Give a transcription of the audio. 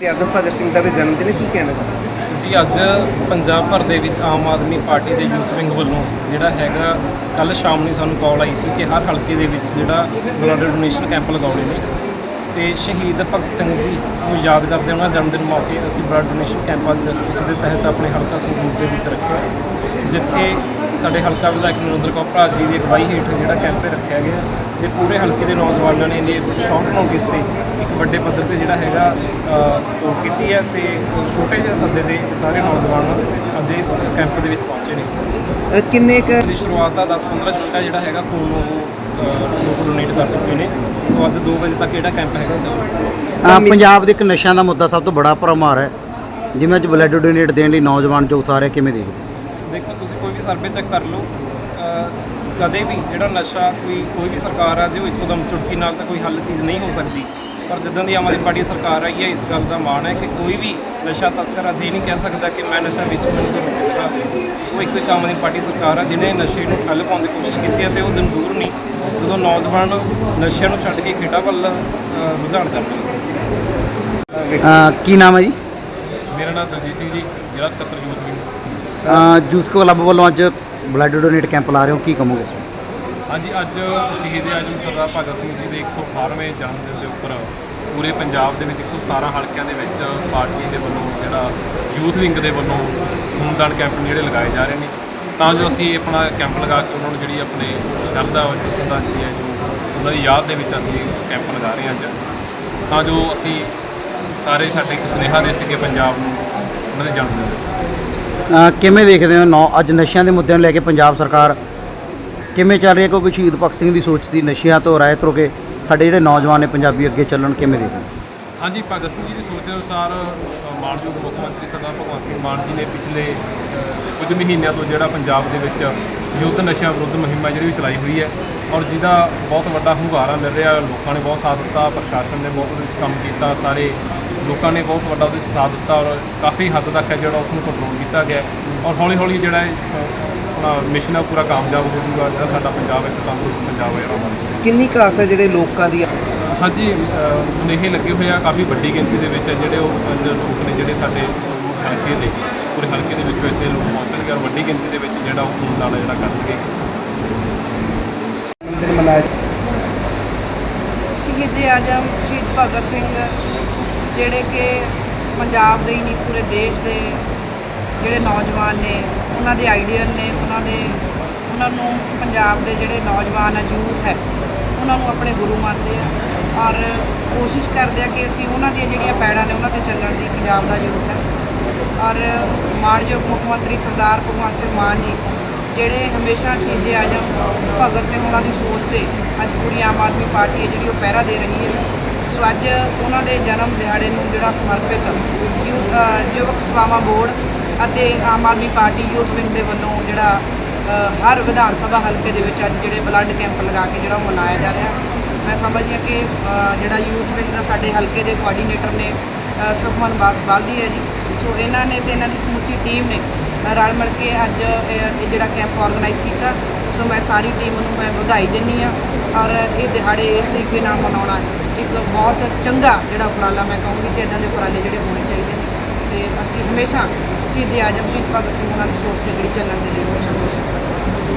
ਤੇ ਆਜ਼ਮ ਭਗਤ ਸਿੰਘ ਦਾ ਵੀ ਜਨਮ ਦਿਨ ਹੈ, ਕੀ ਕਹਿਣਾ ਚਾਹੁੰਦੇ ਜੀ, ਅੱਜ ਪੰਜਾਬ ਭਰ ਦੇ ਵਿੱਚ ਆਮ ਆਦਮੀ ਪਾਰਟੀ ਦੇ ਯੂਥ ਵਿੰਗ ਵੱਲੋਂ ਜਿਹੜਾ ਹੈਗਾ ਕੱਲ ਸ਼ਾਮ ਨੂੰ ਸਾਨੂੰ ਕਾਲ ਆਈ ਸੀ ਕਿ ਹਰ ਹਲਕੇ ਦੇ ਵਿੱਚ ਜਿਹੜਾ ਬਲੱਡ ਡੋਨੇਸ਼ਨ ਕੈਂਪ ਲਗਾਉਣੇ ਨੇ। ਤੇ ਸ਼ਹੀਦ ਭਗਤ ਸਿੰਘ ਜੀ ਨੂੰ ਯਾਦ ਕਰਦੇ ਉਹਨਾਂ ਜਨਮ ਦਿਨ ਮੌਕੇ ਅਸੀਂ ਬਲੱਡ ਡੋਨੇਸ਼ਨ ਕੈਂਪ ਅੱਜ ਉਸ ਦੇ ਤਹਿਤ ਆਪਣੇ ਹਲਕਾ ਸੰਗਰੂਰ ਦੇ ਵਿੱਚ ਰੱਖਿਆ। ਜਿੱਥੇ ਸਾਡੇ ਹਲਕਾ ਵਿਧਾਇਕ ਨਰਿੰਦਰ ਕੌਰ ਭਰਾ ਜੀ ਦੀ ਅਗਵਾਈ ਹੇਠ ਜਿਹੜਾ ਕੈਂਪ ਰੱਖਿਆ ਗਿਆ ਤੇ ਪੂਰੇ ਹਲਕੇ ਦੇ ਨੌਜਵਾਨਾਂ ਨੇ ਇਹਨੇ ਸ਼ੌਂਕ ਨੋਟਿਸ ਤੇ ਇੱਕ ਵੱਡੇ ਪੱਧਰ ਤੇ ਜਿਹੜਾ ਹੈਗਾ ਸਪੋਰਟ ਕੀਤੀ ਹੈ ਤੇ ਛੋਟੇ ਜਿਹੇ ਸੱਦੇ ਦੇ ਸਾਰੇ ਨੌਜਵਾਨ ਅੱਜ ਇਸ ਕੈਂਪ ਦੇ ਵਿੱਚ ਪਹੁੰਚੇ ਨੇ। ਕਿੰਨੇ ਕ ਦੀ ਸ਼ੁਰੂਆਤ ਦਾ 10-15 ਜੁਲਾਈ ਦਾ ਜਿਹੜਾ ਹੈਗਾ ਖੂਨ ਉਹ ਲੋਕ ਡੋਨੇਟ ਕਰ ਚੁੱਕੇ ਨੇ। ਸੋ ਅੱਜ 2 ਵਜੇ ਤੱਕ ਜਿਹੜਾ ਕੈਂਪ ਹੈਗਾ ਚੱਲ ਪੰਜਾਬ ਦੇ ਇੱਕ ਨਸ਼ਿਆਂ ਦਾ ਮੁੱਦਾ ਸਭ ਤੋਂ ਬੜਾ ਭਰਮਾਰ ਹੈ ਜਿਵੇਂ ਅੱਜ ਬਲੱਡ ਡੋਨੇਟ ਦੇਣ ਲਈ ਨੌਜਵਾਨ ਜੋ ਉਤਾਰਿਆ ਕਿਵੇਂ ਦੇਖਦੇ? ਦੇਖੋ ਤੁਸੀਂ ਕੋਈ ਵੀ ਸਰਵੇ ਚੈੱਕ ਕਰ ਲਓ ਕਦੇ ਵੀ ਜਿਹੜਾ ਨਸ਼ਾ ਕੋਈ ਕੋਈ ਵੀ ਸਰਕਾਰ ਆ ਜੇ ਉਹ ਇੱਕੋਦਮ ਚੁਟਕੀ ਨਾਲ ਤਾਂ ਕੋਈ ਹੱਲ ਚੀਜ਼ ਨਹੀਂ ਹੋ ਸਕਦੀ। ਪਰ ਜਿੱਦਾਂ ਦੀ ਆਮ ਆਦਮੀ ਪਾਰਟੀ ਸਰਕਾਰ ਆਈ ਹੈ ਇਸ ਗੱਲ ਦਾ ਮਾਣ ਹੈ ਕਿ ਕੋਈ ਵੀ ਨਸ਼ਾ ਤਸਕਰ ਅੱਜ ਨਹੀਂ ਕਹਿ ਸਕਦਾ ਕਿ ਮੈਂ ਨਸ਼ਾ ਵੇਚੂ ਮੈਨੂੰ ਕੋਈ ਰੋਕ ਦੇਗਾ ਸੋ ਇੱਕ ਇੱਕ ਆਮ ਆਦਮੀ ਪਾਰਟੀ ਸਰਕਾਰ ਆ ਜਿਹਨੇ ਨਸ਼ੇ ਨੂੰ ਠੱਲ ਪਾਉਣ ਦੀ ਕੋਸ਼ਿਸ਼ ਕੀਤੀ ਹੈ ਤੇ ਉਹ ਦਿਨ ਦੂਰ ਨਹੀਂ ਜਦੋਂ ਨੌਜਵਾਨ ਨਸ਼ਿਆਂ ਨੂੰ ਛੱਡ ਕੇ ਖੇਡਾਂ ਵੱਲ ਰੁਝਾਨ ਕਰਨਗੇ ਕੀ ਨਾਮ ਹੈ ਜੀ? ਮੇਰਾ ਨਾਮ ਦਲਜੀਤ ਸਿੰਘ ਜੀ ਜ਼ਿਲ੍ਹਾ ਸਕੱਤਰ ਯੂਥ ਵਿੰਗ ਅ, ਯੂਥ ਕਲੱਬ ਵੱਲੋਂ ਅੱਜ ਬਲੱਡ ਡੋਨੇਟ ਕੈਂਪ ਲਾ ਰਹੇ ਹੋ ਕੀ ਕਹੋਗੇ ਇਸ ਵਿੱਚ ਹਾਂਜੀ ਅੱਜ ਸ਼ਹੀਦ ਆਜਮ ਸਰਦਾਰ ਭਗਤ ਸਿੰਘ ਜੀ ਦੇ 118ਵੇਂ ਜਨਮ ਦਿਨ ਦੇ ਉੱਪਰ ਪੂਰੇ ਪੰਜਾਬ ਦੇ ਵਿੱਚ 117 ਹਲਕਿਆਂ ਦੇ ਵਿੱਚ ਪਾਰਟੀ ਦੇ ਵੱਲੋਂ ਜਿਹੜਾ ਯੂਥ ਵਿੰਗ ਦੇ ਵੱਲੋਂ ਖੂਨਦਾਨ ਕੈਂਪ ਨੇ ਜਿਹੜੇ ਲਗਾਏ ਜਾ ਰਹੇ ਨੇ ਤਾਂ ਜੋ ਅਸੀਂ ਆਪਣਾ ਕੈਂਪ ਲਗਾ ਕੇ ਉਹਨਾਂ ਨੂੰ ਜਿਹੜੀ ਆਪਣੇ ਸ਼ਰਧਾ ਔਰ ਸ਼ਰਧਾਂਜਲੀ ਹੈ ਜੋ ਉਹਨਾਂ ਦੀ ਯਾਦ ਦੇ ਵਿੱਚ ਅਸੀਂ ਕੈਂਪ ਲਗਾ ਰਹੇ ਹਾਂ ਅੱਜ ਤਾਂ ਜੋ ਅਸੀਂ ਸਾਰੇ ਸਾਡੇ ਇੱਕ ਸੁਨੇਹਾ ਦੇ ਸਕੇ ਪੰਜਾਬ ਨੂੰ ਉਹਨਾਂ ਦੇ ਜਨਮ ਦਿਨ ਤੇ। ਕਿਵੇਂ ਦੇਖਦੇ ਹੋ ਨੌ ਅੱਜ ਨਸ਼ਿਆਂ ਦੇ ਮੁੱਦਿਆਂ ਨੂੰ ਲੈ ਕੇ ਪੰਜਾਬ ਸਰਕਾਰ ਕਿਵੇਂ ਚੱਲ ਰਹੀ ਹੈ? ਕਿਉਂਕਿ ਸ਼ਹੀਦ ਭਗਤ ਸਿੰਘ ਦੀ ਸੋਚ ਦੀ ਨਸ਼ਿਆਂ ਤੋਂ ਰਹਿਤ ਹੋ ਕੇ ਸਾਡੇ ਜਿਹੜੇ ਨੌਜਵਾਨ ਨੇ ਪੰਜਾਬੀ ਅੱਗੇ ਚੱਲਣ ਕਿਵੇਂ ਦੇਖਦੇ ਹਾਂਜੀ ਭਗਤ ਸਿੰਘ ਜੀ ਦੀ ਸੋਚ ਦੇ ਅਨੁਸਾਰ ਅ, ਮਾਨਯੋਗ ਮੁੱਖ ਮੰਤਰੀ ਸਰਦਾਰ ਭਗਵੰਤ ਸਿੰਘ ਮਾਨ ਜੀ ਨੇ ਪਿਛਲੇ ਕੁਝ ਮਹੀਨਿਆਂ ਤੋਂ ਜਿਹੜਾ ਪੰਜਾਬ ਦੇ ਵਿੱਚ ਯੁੱਧ ਨਸ਼ਿਆਂ ਵਿਰੁੱਧ ਮੁਹਿੰਮ ਹੈ ਜਿਹੜੀ ਵੀ ਚਲਾਈ ਹੋਈ ਹੈ ਔਰ ਜਿਹਦਾ ਬਹੁਤ ਵੱਡਾ ਹੁੰਗਾਰਾ ਮਿਲ ਰਿਹਾ ਲੋਕਾਂ ਨੇ ਬਹੁਤ ਸਾਥ ਦਿੱਤਾ ਪ੍ਰਸ਼ਾਸਨ ਨੇ ਬਹੁਤ ਵਿੱਚ ਕੰਮ ਕੀਤਾ ਸਾਰੇ ਲੋਕਾਂ ਨੇ ਬਹੁਤ ਵੱਡਾ ਉਹਦੇ ਵਿੱਚ ਸਾਥ ਦਿੱਤਾ ਔਰ ਕਾਫੀ ਹੱਦ ਤੱਕ ਹੈ ਜਿਹੜਾ ਉਸ ਨੂੰ ਕੰਟਰੋਲ ਕੀਤਾ ਗਿਆ। ਔਰ ਹੌਲੀ ਹੌਲੀ ਜਿਹੜਾ ਆਪਣਾ ਮਿਸ਼ਨ ਹੈ ਉਹ ਪੂਰਾ ਕਾਮਯਾਬ ਹੋ ਜਾਊਗਾ। ਜਿਹੜਾ ਸਾਡਾ ਪੰਜਾਬ ਹੈ ਇੱਕ ਤੰਦਰੁਸਤ ਪੰਜਾਬ ਹੈ ਜਿਹੜਾ। ਕਿੰਨੀ ਕਲਾਸ ਹੈ ਜਿਹੜੇ ਲੋਕਾਂ ਦੀ? ਹਾਂਜੀ ਸੁਨੇਹੇ ਲੱਗੇ ਹੋਏ ਆ। ਕਾਫੀ ਵੱਡੀ ਗਿਣਤੀ ਦੇ ਵਿੱਚ ਆ ਜਿਹੜੇ ਉਹ ਲੋਕ ਨੇ ਜਿਹੜੇ ਸਾਡੇ ਹਲਕੇ ਦੇ ਪੂਰੇ ਹਲਕੇ ਦੇ ਵਿੱਚੋਂ ਇੱਥੇ ਲੋਕ ਪਹੁੰਚਣਗੇ ਔਰ ਵੱਡੀ ਗਿਣਤੀ ਦੇ ਵਿੱਚ ਜਿਹੜਾ ਉਹ ਖੂਨਦਾਨ ਜਿਹੜਾ ਕਰਨਗੇ। ਦਿਨ ਮਨਾਇਆ ਸ਼ਹੀਦ ਆਜਮ ਸ਼ਹੀਦ ਭਗਤ ਸਿੰਘ ਜਿਹੜੇ ਕਿ ਪੰਜਾਬ ਦੇ ਹੀ ਨਹੀਂ, ਪੂਰੇ ਦੇਸ਼ ਦੇ ਜਿਹੜੇ ਨੌਜਵਾਨ ਨੇ, ਉਹਨਾਂ ਦੇ ਆਈਡੀਅਲ ਨੇ, ਉਹਨਾਂ ਦੇ, ਉਹਨਾਂ ਨੂੰ ਪੰਜਾਬ ਦੇ ਜਿਹੜੇ ਨੌਜਵਾਨ ਆ, ਯੂਥ ਹੈ, ਉਹਨਾਂ ਨੂੰ ਆਪਣੇ ਗੁਰੂ ਮੰਨਦੇ ਆ ਔਰ ਕੋਸ਼ਿਸ਼ ਕਰਦੇ ਆ ਕਿ ਅਸੀਂ ਉਹਨਾਂ ਦੀਆਂ ਜਿਹੜੀਆਂ ਪੈੜਾਂ ਨੇ, ਉਹਨਾਂ ਤੇ ਚੱਲਣ ਦੀ, ਪੰਜਾਬ ਦਾ ਯੂਥ ਹੈ। ਔਰ ਮਾਣਯੋਗ ਮੁੱਖ ਮੰਤਰੀ ਸਰਦਾਰ ਭਗਵੰਤ ਸਿੰਘ ਮਾਨ ਜੀ, ਜਿਹੜੇ ਹਮੇਸ਼ਾ ਸ਼ਹੀਦੇ ਆਜਮ ਭਗਤ ਸਿੰਘ ਉਹਨਾਂ ਦੀ ਸੋਚ ਤੇ ਅੱਜ ਪੂਰੀ ਆਮ ਆਦਮੀ ਪਾਰਟੀ ਹੈ, ਜਿਹੜੀ ਉਹ ਪਹਿਰਾ ਦੇ ਰਹੀ ਹੈ। ਸੋ ਅੱਜ ਉਹਨਾਂ ਦੇ ਜਨਮ ਦਿਹਾੜੇ ਨੂੰ ਜਿਹੜਾ ਸਮਰਪਿਤ ਯੂ ਯੁਵਕ ਸਭਾਵਾਂ ਬੋਰਡ ਅਤੇ Aam Aadmi Party youth wing ਦੇ ਵੱਲੋਂ ਜਿਹੜਾ ਹਰ ਵਿਧਾਨ ਸਭਾ ਹਲਕੇ ਦੇ ਵਿੱਚ ਅੱਜ ਜਿਹੜੇ ਬਲੱਡ ਕੈਂਪ ਲਗਾ ਕੇ ਜਿਹੜਾ ਉਹ ਮਨਾਇਆ ਜਾ ਰਿਹਾ। ਮੈਂ ਸਮਝਦੀ ਹਾਂ ਕਿ ਜਿਹੜਾ ਯੂਥ ਵਿੰਗ ਦਾ ਸਾਡੇ ਹਲਕੇ ਦੇ ਕੋਆਰਡੀਨੇਟਰ ਨੇ ਸੁਖਮਨ ਬਾ- ਬਾਲਦੀ ਹੈ ਜੀ। ਸੋ ਇਹਨਾਂ ਨੇ ਤੇ ਇਹਨਾਂ ਦੀ ਸਮੁੱਚੀ ਟੀਮ ਨੇ ਰਲ ਮਿਲ ਕੇ ਅੱਜ ਇਹ ਜਿਹੜਾ ਕੈਂਪ ਆਰਗੇਨਾਈਜ਼ ਕੀਤਾ। ਸੋ ਮੈਂ ਸਾਰੀ ਟੀਮ ਨੂੰ ਮੈਂ ਵਧਾਈ ਦਿੰਦੀ ਆ ਔਰ ਇਹ ਦਿਹਾੜੇ ਇਸ ਤਰੀਕੇ ਨਾਲ ਮਨਾਉਣਾ ਹੈ। ਇੱਕ ਬਹੁਤ ਚੰਗਾ ਜਿਹੜਾ ਉਪਰਾਲਾ ਮੈਂ ਕਹੂੰਗੀ ਕਿ ਇਦਾਂ ਦੇ ਉਪਰਾਲੇ ਜਿਹੜੇ ਹੋਣੇ ਚਾਹੀਦੇ ਨੇ। ਤੇ ਅਸੀਂ ਹਮੇਸ਼ਾ ਸ਼ਹੀਦ ਆਜਮ ਸ਼ਹੀਦ ਭਗਤ ਸਿੰਘ ਉਹਨਾਂ ਦੀ ਸੋਚ ਤੇ ਜਿਹੜੀ ਚੱਲਣ ਦੇ ਲਈ ਹਮੇਸ਼ਾ ਕੋਸ਼ਿਸ਼ ਕਰਾਂਗੇ